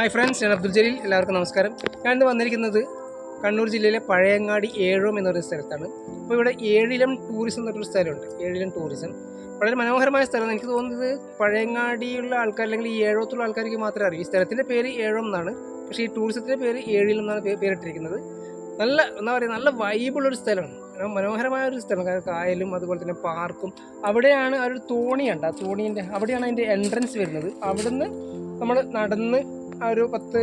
Hi friends ഞാൻ അബ്ദുൽ ജലീൽ. എല്ലാവർക്കും നമസ്കാരം. ഞാൻ ഇന്ന് വന്നിരിക്കുന്നത് കണ്ണൂർ ജില്ലയിലെ പഴയങ്ങാടി ഏഴോം എന്നൊരു സ്ഥലത്താണ്. അപ്പോൾ ഇവിടെ ഏഴിലം ടൂറിസം എന്നൊരു സ്ഥലമുണ്ട്. ഏഴിലം ടൂറിസം. വളരെ മനോഹരമായ സ്ഥലമാണ്. എനിക്ക് തോന്നുന്നത് പഴയങ്ങാടിയുള്ള ആൾക്കാർ അല്ലെങ്കിൽ ഈ ഏഴോത്തുള്ള ആൾക്കാർക്ക് മാത്രമേ അറിയൂ. ഈ സ്ഥലത്തിന്റെ പേര് ഏഴോം എന്നാണ്. പക്ഷേ ഈ ടൂറിസത്തിന്റെ പേര് ഏഴിലം എന്നാണ് പേരിട്ടിരിക്കുന്നത്. നല്ല എന്താ പറയുക നല്ല വൈബുള്ളൊരു സ്ഥലമാണ്. മനോഹരമായ ഒരു സ്ഥലം കായലും അതുപോലെ തന്നെ പാർക്കും. അവിടെയാണ് ഒരു തോണിയുണ്ട് ആ തോണീന്റെ അവിടെയാണ് അതിന്റെ എൻട്രൻസ് വരുന്നത്. അവിടുന്ന് നമ്മൾ നടന്ന് ഒരു പത്ത്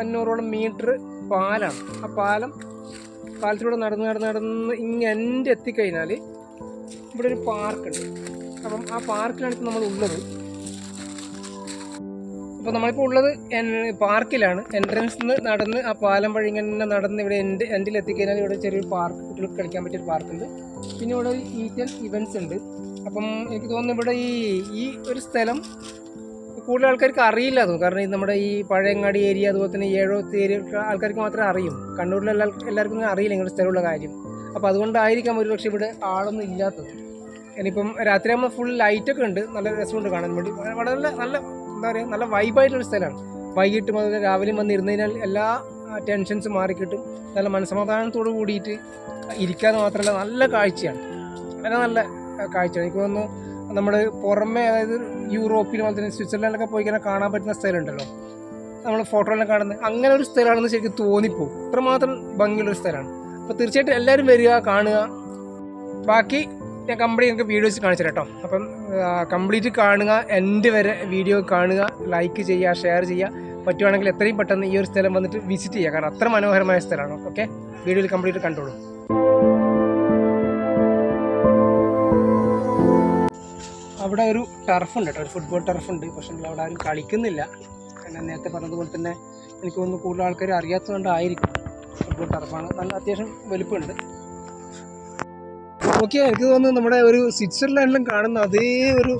അഞ്ഞൂറോളം മീറ്റർ പാലാണ് ആ പാലം പാലത്തിലൂടെ നടന്ന് നടന്ന് നടന്ന് ഇങ്ങനെ എന്റെ എത്തിക്കഴിഞ്ഞാൽ ഇവിടെ ഒരു പാർക്കുണ്ട് അപ്പം ആ പാർക്കിലാണ് നമ്മൾ ഉള്ളത് അപ്പോൾ നമ്മളിപ്പോൾ ഉള്ളത് പാർക്കിലാണ് എൻട്രൻസ് നിന്ന് നടന്ന് ആ പാലം വഴി ഇങ്ങനെ നടന്ന് ഇവിടെ എന്റെ എൻഡിൽ എത്തിക്കഴിഞ്ഞാൽ ഇവിടെ ചെറിയൊരു പാർക്ക് കുട്ടികൾക്ക് കളിക്കാൻ പറ്റിയൊരു പാർക്കുണ്ട് പിന്നെ ഇവിടെ ഒരു ഈറ്റൽ ഇവന്റ്സ് ഉണ്ട്. അപ്പം എനിക്ക് തോന്നുന്നു ഇവിടെ ഈ ഈ ഒരു സ്ഥലം കൂടുതൽ ആൾക്കാർക്ക് അറിയില്ല അതും. കാരണം നമ്മുടെ ഈ പഴയങ്ങാടി ഏരിയ അതുപോലെ തന്നെ ഏഴോ ഏരിയ ആൾക്കാർക്ക് മാത്രമേ അറിയും. കണ്ണൂരിലെ എല്ലാവർക്കും അറിയില്ല ഇങ്ങനെ സ്ഥലമുള്ള കാര്യം. അപ്പോൾ അതുകൊണ്ടായിരിക്കാം ഒരു പക്ഷേ ഇവിടെ ആളൊന്നും ഇല്ലാത്തത്. ഇനിയിപ്പം രാത്രിയാകുമ്പോൾ ഫുൾ ലൈറ്റൊക്കെ ഉണ്ട്. നല്ല രസമുണ്ട് കാണാൻ വേണ്ടി. വളരെ നല്ല എന്താ പറയുക നല്ല വൈബായിട്ടുള്ള സ്ഥലമാണ്. വൈകിട്ട് മുതൽ രാവിലെ വന്നിരുന്നതിനാൽ എല്ലാ ടെൻഷൻസും മാറിക്കിട്ടും. നല്ല മനസ്സമാധാനത്തോട് കൂടിയിട്ട് ഇരിക്കാതെ മാത്രമല്ല നല്ല കാഴ്ചയാണ്. വളരെ നല്ല കാഴ്ചയാണ്. എനിക്ക് തോന്നുന്നു നമ്മൾ പുറമെ അതായത് യൂറോപ്പിൽ മാത്രമേ സ്വിറ്റ്സർലാൻഡിലൊക്കെ പോയി കഴിഞ്ഞാൽ കാണാൻ പറ്റുന്ന സ്ഥലമുണ്ടല്ലോ. നമ്മൾ ഫോട്ടോയിലൊക്കെ കാണുന്നത് അങ്ങനെ ഒരു സ്ഥലമാണെന്ന് ശരിക്കും തോന്നിപ്പോവും. ഇത്രമാത്രം ഭംഗിയുള്ളൊരു സ്ഥലമാണ്. അപ്പോൾ തീർച്ചയായിട്ടും എല്ലാവരും വരിക കാണുക. ബാക്കി ഞാൻ കംപ്ലീറ്റ് നിങ്ങൾക്ക് വീഡിയോസ് കാണിച്ചു കേട്ടോ. അപ്പം കംപ്ലീറ്റ് കാണുക എന്റെ വരെ വീഡിയോ കാണുക ലൈക്ക് ചെയ്യുക ഷെയർ ചെയ്യുക. പറ്റുവാണെങ്കിൽ എത്രയും പെട്ടെന്ന് ഈ ഒരു സ്ഥലം വന്നിട്ട് വിസിറ്റ് ചെയ്യുക. കാരണം അത്ര മനോഹരമായ സ്ഥലമാണ്. ഓക്കെ വീഡിയോയിൽ കംപ്ലീറ്റ് കണ്ടോളൂ. അവിടെ ഒരു ടർഫുണ്ട് കേട്ടോ ഒരു ഫുട്ബോൾ ടർഫുണ്ട് പക്ഷേ അവിടെ ആരും കളിക്കുന്നില്ല. കാരണം നേരത്തെ പറഞ്ഞതുപോലെ തന്നെ എനിക്ക് തോന്നുന്നു കൂടുതൽ ആൾക്കാർ അറിയാത്തതുകൊണ്ടായിരിക്കും ഫുട്ബോൾ ടർഫാണ് നല്ല അത്യാവശ്യം വലുപ്പമുണ്ട്. ഓക്കെ എനിക്ക് തോന്നുന്നു നമ്മുടെ ഒരു സ്വിറ്റ്സർലാൻഡിലും കാണുന്ന അതേ ഒരു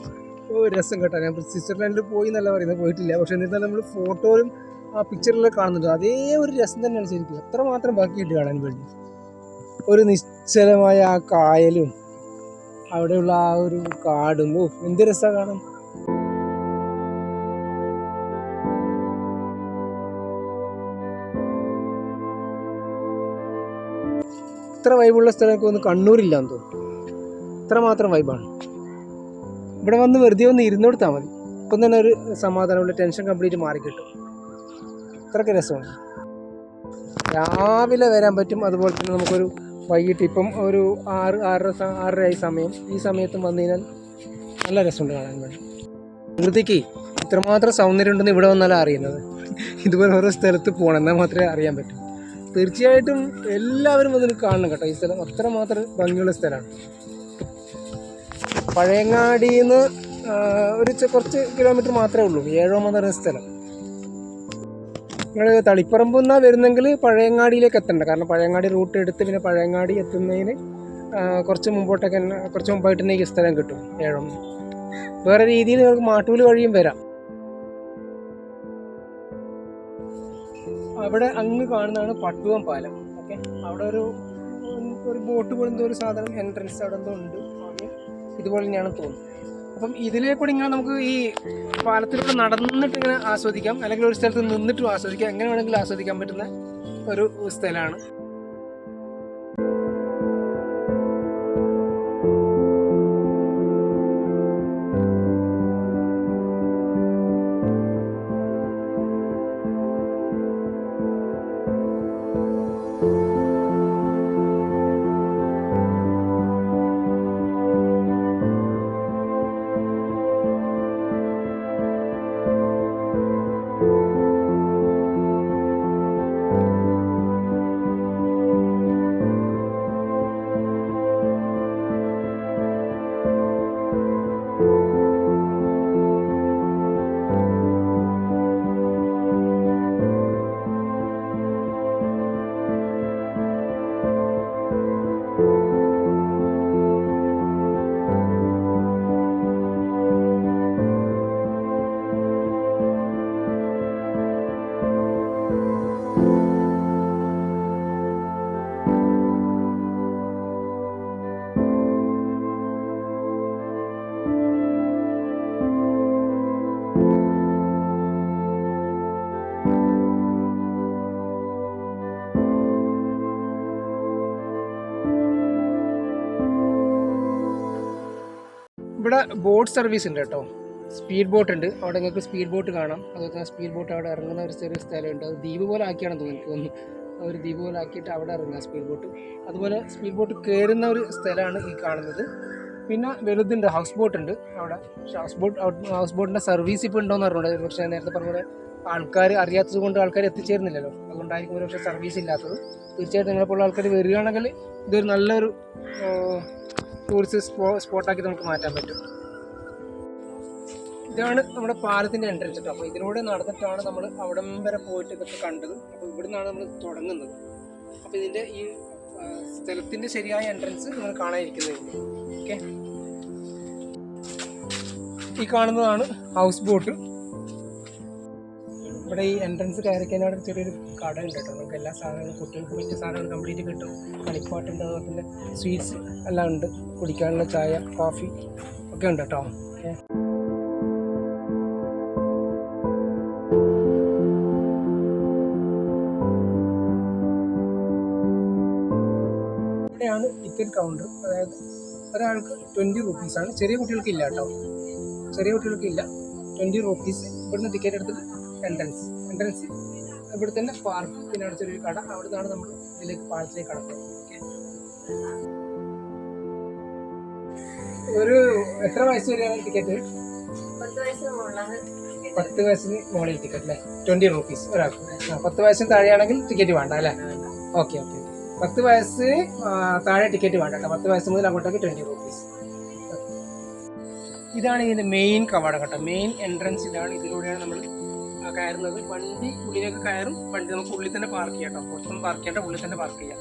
രസം കേട്ടോ. ഞാൻ സ്വിറ്റ്സർലാൻഡിൽ പോയി എന്നല്ല പറയുന്നത്. പോയിട്ടില്ല. പക്ഷേ എന്നിരുന്നാലും നമ്മൾ ഫോട്ടോയിലും ആ പിക്ചറിലും കാണുന്നുണ്ട്. അതേ ഒരു രസം തന്നെയാണ് ശരിക്കും. അത്രമാത്രം ബാക്കിയിട്ട് കാണാൻ വേണ്ടി. ഒരു നിശ്ചലമായ ആ കായലും അവിടെയുള്ള ആ ഒരു കാടും. ഓ എന്ത് രസമാണ് കാണാൻ. ഇത്ര വൈബുള്ള സ്ഥലമൊക്കെ ഒന്ന് കണ്ണൂരില്ല കണ്ണൂരില്ലാന്ന് തോന്നുന്നു. ഇത്ര മാത്രം വൈബാണ് ഇവിടെ വന്ന് വെറുതെ ഒന്ന് ഇരുന്നോടുത്താൽ മതി. ഇപ്പം തന്നെ ഒരു സമാധാനമുള്ള ടെൻഷൻ കംപ്ലീറ്റ് മാറിക്കിട്ടും. അത്രയ്ക്ക് രസമാണ്. രാവിലെ വരാൻ പറ്റും. അതുപോലെ തന്നെ നമുക്കൊരു വൈകിട്ട് ഇപ്പം ഒരു ആറ് ആറര ആറര ആയി സമയം. ഈ സമയത്തും വന്നു കഴിഞ്ഞാൽ നല്ല രസമുണ്ട് കാണാൻ വേണ്ടി. പ്രകൃതിക്ക് ഇത്രമാത്രം സൗന്ദര്യം ഉണ്ടെന്ന് ഇവിടെ വന്നാലാണ് അറിയുന്നത്. ഇതുപോലെ ഓരോ സ്ഥലത്ത് പോകണം എന്നാൽ മാത്രമേ അറിയാൻ പറ്റൂ. തീർച്ചയായിട്ടും എല്ലാവരും അതിന് കാണണം കേട്ടോ. ഈ സ്ഥലം അത്രമാത്രം ഭംഗിയുള്ള സ്ഥലമാണ്. പഴയങ്ങാടിയിൽ നിന്ന് ഒരു കുറച്ച് കിലോമീറ്റർ മാത്രമേ ഉള്ളൂ. ഏഴോമെന്ന് പറയുന്ന സ്ഥലം. നിങ്ങൾ തളിപ്പറമ്പ് നിന്നാണ് വരുന്നെങ്കിൽ പഴയങ്ങാടിയിലേക്ക് എത്തണ്ട? കാരണം പഴയങ്ങാടി റൂട്ട് എടുത്ത് പിന്നെ പഴയങ്ങാടി എത്തുന്നതിന് കുറച്ച് മുമ്പോട്ടൊക്കെ കുറച്ച് മുമ്പായിട്ട് തന്നെ ഈ സ്ഥലം കിട്ടും ഏഴൊന്ന് വേറെ രീതിയിൽ നിങ്ങൾക്ക് മാട്ടൂൽ വഴിയും വരാം. അവിടെ അങ്ങ് കാണുന്നതാണ് പട്ടുവം പാലം. ഓക്കെ? അവിടെ ഒരു ഒരു ബോട്ട് പോലെന്തോ ഒരു സാധനം എൻട്രൻസ് അവിടെ എന്തോ ഉണ്ട്. ഇതുപോലെ തന്നെയാണ് തോന്നുന്നു. അപ്പം ഇതിലേ കൂടി ഇങ്ങനെ നമുക്ക് ഈ പാലത്തിലൂടെ നടന്നിട്ട് ഇങ്ങനെ ആസ്വദിക്കാം അല്ലെങ്കിൽ ഒരു സ്ഥലത്ത് നിന്നിട്ടും ആസ്വദിക്കാം എങ്ങനെ വേണമെങ്കിലും ആസ്വദിക്കാൻ പറ്റുന്ന ഒരു സ്ഥലമാണ്. ബോട്ട് സർവീസ് ഉണ്ട് കേട്ടോ. സ്പീഡ് ബോട്ട് ഉണ്ട്. അവിടെ നിങ്ങൾക്ക് സ്പീഡ് ബോട്ട് കാണാം. അതുപോലെ തന്നെ സ്പീഡ് ബോട്ട് അവിടെ ഇറങ്ങുന്ന ഒരു ചെറിയ സ്ഥലമുണ്ട്. അത് ദ്വീപ് പോലെ ആക്കിയാണ് തോന്നുന്നു ഒരു ദ്വീപ് പോലെ ആക്കിയിട്ട് അവിടെ ഇറങ്ങുക സ്പീഡ് ബോട്ട്. അതുപോലെ സ്പീഡ് ബോട്ട് കയറുന്ന ഒരു സ്ഥലമാണ് ഈ കാണുന്നത്. പിന്നെ വലുതുണ്ട് ഹൗസ് ബോട്ട് ഉണ്ട് അവിടെ. പക്ഷേ ഹൗസ് ബോട്ട് ഹൗസ് ബോട്ടിന്റെ സർവീസ് ഇപ്പോൾ ഉണ്ടോയെന്ന് അറിഞ്ഞുകൊണ്ട് പക്ഷേ നേരത്തെ പറഞ്ഞ പോലെ ആൾക്കാർ അറിയാത്തത് കൊണ്ട് ആൾക്കാർ എത്തിച്ചേരുന്നില്ലല്ലോ. അതുകൊണ്ടായിരിക്കും ഒരു പക്ഷേ സർവീസ് ഇല്ലാത്തത്. തീർച്ചയായിട്ടും നിങ്ങളെപ്പോലുള്ള ആൾക്കാർ വരികയാണെങ്കിൽ ഇതൊരു നല്ലൊരു ടൂറിസ്റ്റ് സ്പോ സ്പോട്ടാക്കി നമുക്ക് മാറ്റാൻ പറ്റും. ഇതാണ് നമ്മുടെ പാലത്തിന്റെ എൻട്രൻസ് കേട്ടോ അപ്പോൾ ഇതിലൂടെ നടന്നിട്ടാണ് നമ്മൾ അവിടം വരെ പോയിട്ട് ഇതൊക്കെ കണ്ടത്. അപ്പോൾ ഇവിടുന്നാണ് നമ്മൾ തുടങ്ങുന്നത്. അപ്പോൾ ഇതിന്റെ ഈ സ്ഥലത്തിന്റെ ശരിയായ എൻട്രൻസ് നിങ്ങൾ കാണാതിരിക്കുന്നത് ഓക്കെ ഈ കാണുന്നതാണ് ഹൗസ് ബോട്ട് ഇവിടെ ഈ എൻട്രൻസ് കയറി അവിടെ ചെറിയൊരു കട ഉണ്ട് കേട്ടോ. നമുക്ക് എല്ലാ സാധനങ്ങളും കുട്ടികൾക്ക് പറ്റിയ സാധനങ്ങൾ കംപ്ലീറ്റ് കിട്ടും. കളിപ്പാട്ടുണ്ട് അതുപോലെ തന്നെ സ്വീറ്റ്സ് എല്ലാം ഉണ്ട്. കുടിക്കാനുള്ള ചായ കോഫി ഒക്കെ ഉണ്ട് കേട്ടോ. ഇവിടെയാണ് ടിക്കറ്റ് കൗണ്ടർ അതായത് ഒരാൾക്ക് ട്വന്റി റുപ്പീസാണ് ചെറിയ കുട്ടികൾക്ക് ഇല്ല കേട്ടോ. ചെറിയ കുട്ടികൾക്ക് ഇല്ല. ട്വന്റി റുപ്പീസ് ഇവിടുന്ന് ടിക്കറ്റ് എടുത്തിട്ട് എൻട്രൻസ് എൻട്രൻസ് ഇവിടെ തന്നെ പാർക്ക് പിന്നെ അവിടെ ചെറിയൊരു കട. അവിടെ നിന്നാണ് നമ്മൾ ഇതിലേക്ക് പാലത്തിലേക്ക് കടക്കുന്നത്. ഒരു എത്ര വയസ്സ് വരെയാണ് ടിക്കറ്റ് പത്ത് വയസ്സിന് മോളിൽ മുകളിൽ ടിക്കറ്റ് അല്ലേ? ട്വന്റി റുപ്പീസ് ഒരാൾക്ക്. പത്ത് വയസ്സിന് താഴെയാണെങ്കിൽ ടിക്കറ്റ് വേണ്ട അല്ലേ? ഓക്കെ ഓക്കെ പത്ത് വയസ്സ് താഴെ ടിക്കറ്റ് വേണ്ട കേട്ടോ. പത്ത് വയസ്സ് മുതൽ അങ്ങോട്ടേക്ക് ട്വന്റി റുപ്പീസ് ഇതാണ് ഇതിന്റെ മെയിൻ കവാടം കേട്ടോ. മെയിൻ എൻട്രൻസ് ഇതാണ് ഇതിലൂടെയാണ് നമ്മൾ കയറുന്നത്. വണ്ടി ഉള്ളിലേക്ക് കയറും. വണ്ടി നമുക്ക് ഉള്ളിൽ തന്നെ പാർക്ക് ചെയ്യാം കേട്ടോ. പുറത്തൊന്നും പാർക്ക് ചെയ്യേണ്ട ഉള്ളിൽ തന്നെ പാർക്ക് ചെയ്യാം.